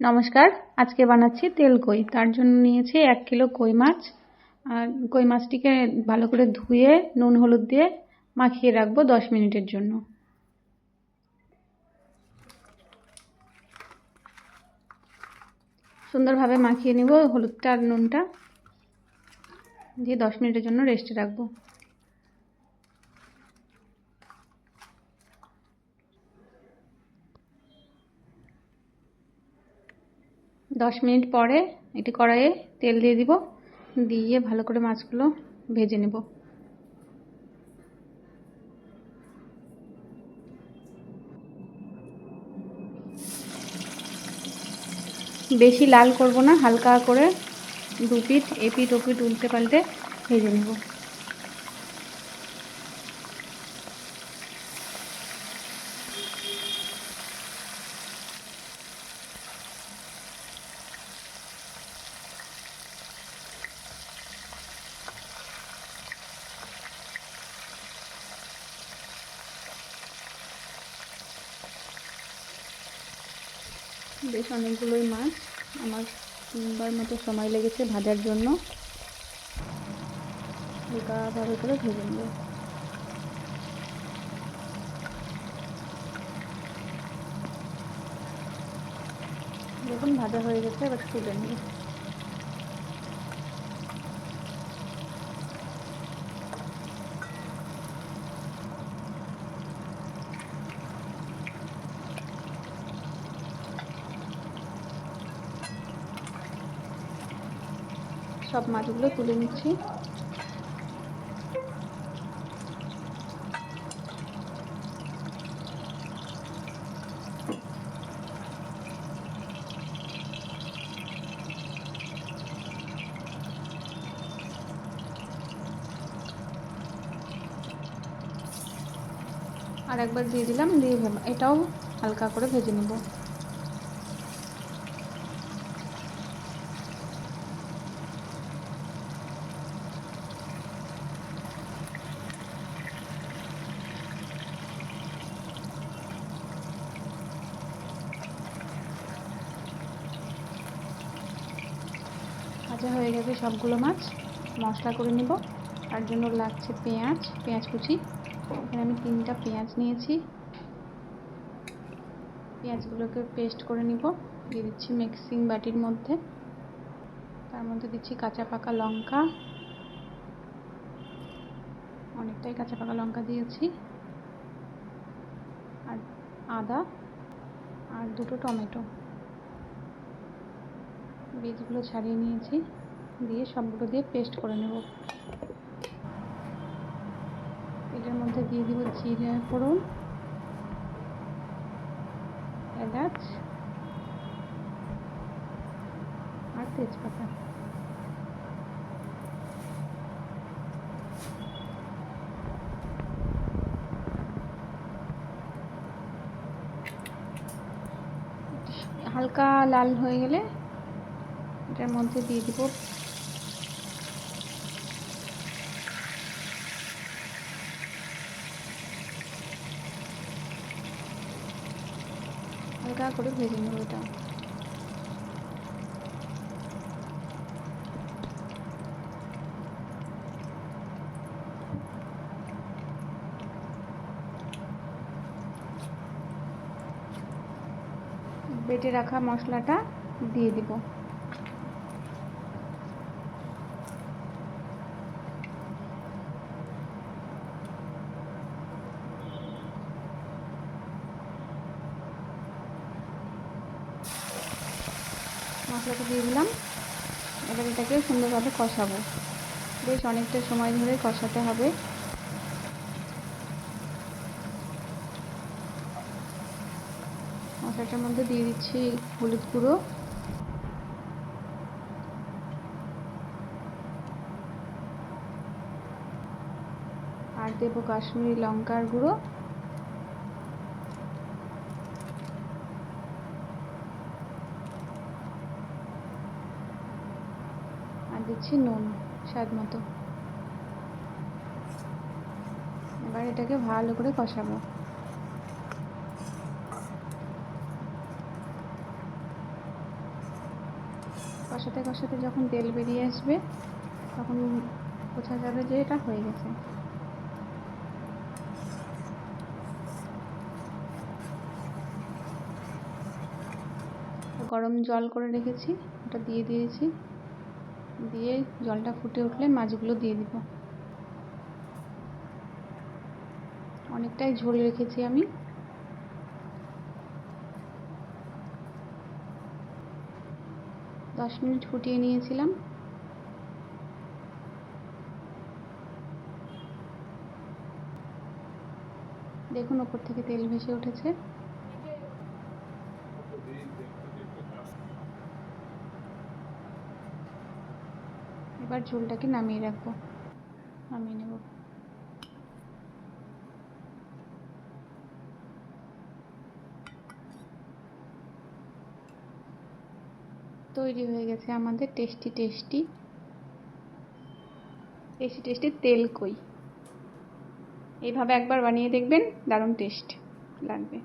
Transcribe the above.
নমস্কার, আজকে বানাচ্ছি তেল কই। তার জন্য নিয়েছি এক কিলো কই মাছ। আর কই মাছটিকে ভালো করে ধুয়ে, নুন হলুদ দিয়ে মাখিয়ে রাখব দশ মিনিটের জন্য। সুন্দরভাবে মাখিয়ে নিব হলুদটা আর নুনটা। দিয়ে দশ মিনিটের জন্য রেস্টে রাখব। দশ মিনিট পরে এটি কড়াইয়ে তেল দিয়ে দিব। দিয়ে ভালো করে মাছগুলো ভেজে নেব। বেশি লাল করব না, হালকা করে দু পিঠ এপিট ওপিট উল্টে পাল্টে ভেজে নেব। বেশ অনেকগুলোই মাছ। আমার তিনবার মতো সময় লেগেছে ভাজার জন্য। হালকাভাবে করে ভেজে নেব। দেখুন, ভাজা হয়ে গেছে, এবার তুলে নেব সব মাছগুলো তুলে নিচ্ছি। আর একবার দিয়ে দিলাম দিয়ে এটাও হালকা করে ভেজে নেব। ভাজা হয়ে গেছে সবগুলো মাছ। মশলা করে নিব। তার জন্য লাগছে পেঁয়াজ পেঁয়াজ কুচি। এখানে আমি তিনটা পেঁয়াজ নিয়েছি। পেঁয়াজগুলোকে পেস্ট করে নিব। দিয়ে দিচ্ছি মিক্সিং বাটির মধ্যে। তার মধ্যে দিচ্ছি কাঁচা পাকা লঙ্কা। অনেকটাই কাঁচা পাকা লঙ্কা দিয়েছি। আর আদা। আর দুটো টমেটো। বীজগুলো ছাড়িয়ে নিয়েছি। দিয়ে সবগুলো দিয়ে পেস্ট করে নেব। এটার মধ্যে দিয়ে দিব জিরে, ফোড়ন, এলাচ আর তেজপাতা। হালকা লাল হয়ে গেলে এটার মধ্যে দিয়ে দিব। হালকা করে ভেজে নেব এটা। বেটে রাখা মশলাটা দিয়ে দিব। মশলাটা দিয়ে দিলাম। এবার এটাকে সুন্দরভাবে কষাবো। বেশ অনেকটা সময় ধরে কষাতে হবে। মশলাটার মধ্যে দিয়ে দিচ্ছি হলুদ গুঁড়ো। আর দেবো কাশ্মীরি লঙ্কার গুঁড়ো। দিচ্ছি নুন, স্বাদ মতো। এবার এটাকে ভালো করে কষাবো। কষাতে কষাতে যখন তেল বেরিয়ে আসবে, তখন বোঝা যাবে যে এটা হয়ে গেছে। গরম জল করে রেখেছি, ওটা দিয়ে দিয়েছি। দিয়ে জলটা ফুটে উঠলে মাছগুলো দিয়ে দিব। অনেকটাই ঝোল রেখেছি আমি। দশ মিনিট ফুটিয়ে নিয়েছিলাম। দেখুন ওপর থেকে তেল ভেসে উঠেছে। এবার ঝোলটাকে নামিয়ে রাখব। নামিয়ে নেব। তৈরি হয়ে গেছে আমাদের টেস্টি টেস্টি টেস্টি টেস্টি তেল কই। এইভাবে একবার বানিয়ে দেখবেন দারুণ টেস্ট লাগবে।